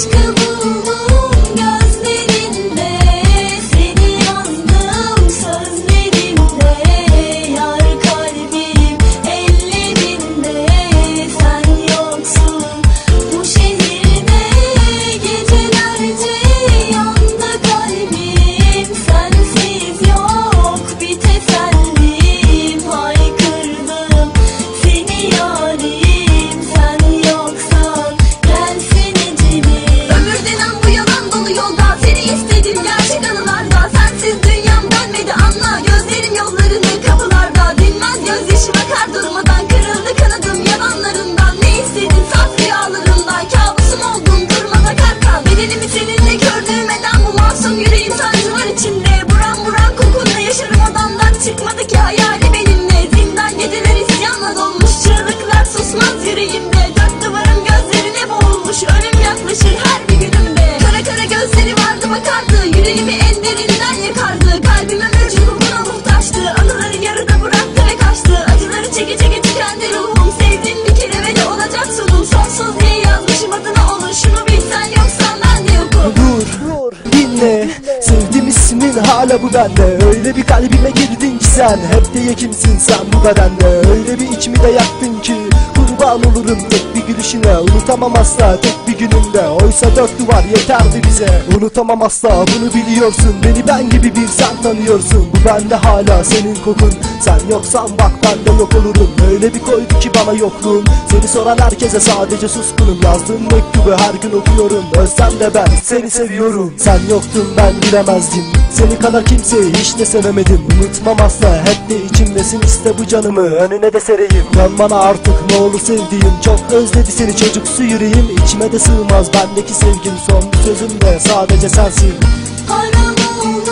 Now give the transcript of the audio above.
Scooby. Sonsuz diye yazmışım adına onu Şunu bilsen yoksan ben de yokum. Dur, dinle. Sevdim ismin hala bu bende. Öyle bir kalbime sen Hep de kimsin sen bu bedende. Öyle bir içimi de yaktın ki Kurban olurum tek bir gülüşüne. Unutamam asla tek bir gününde Oysa dört duvar yeterdi bize. Unutamam asla bunu biliyorsun. Beni ben gibi bir sen tanıyorsun. Bu bende hala senin kokun. Sen yoksan bak ben de yok olurum. Öyle bir koydu ki bana yokluğun Seni soran herkese sadece suskunum. Yazdığın mektubu her gün okuyorum. Özlem de ben seni seviyorum. Sen yoktun ben bilemezdim Seni kadar kimseyi hiç de sevemedim. Unutmam asla hep de içimdesin. İste bu canımı önüne de sereyim. Dön bana artık ne olur sevdiğim. Çok özledi seni çocuksu yüreğim. İçime de sığmaz bendeki sevgim. Son sözüm de sadece sensin. Haram oldu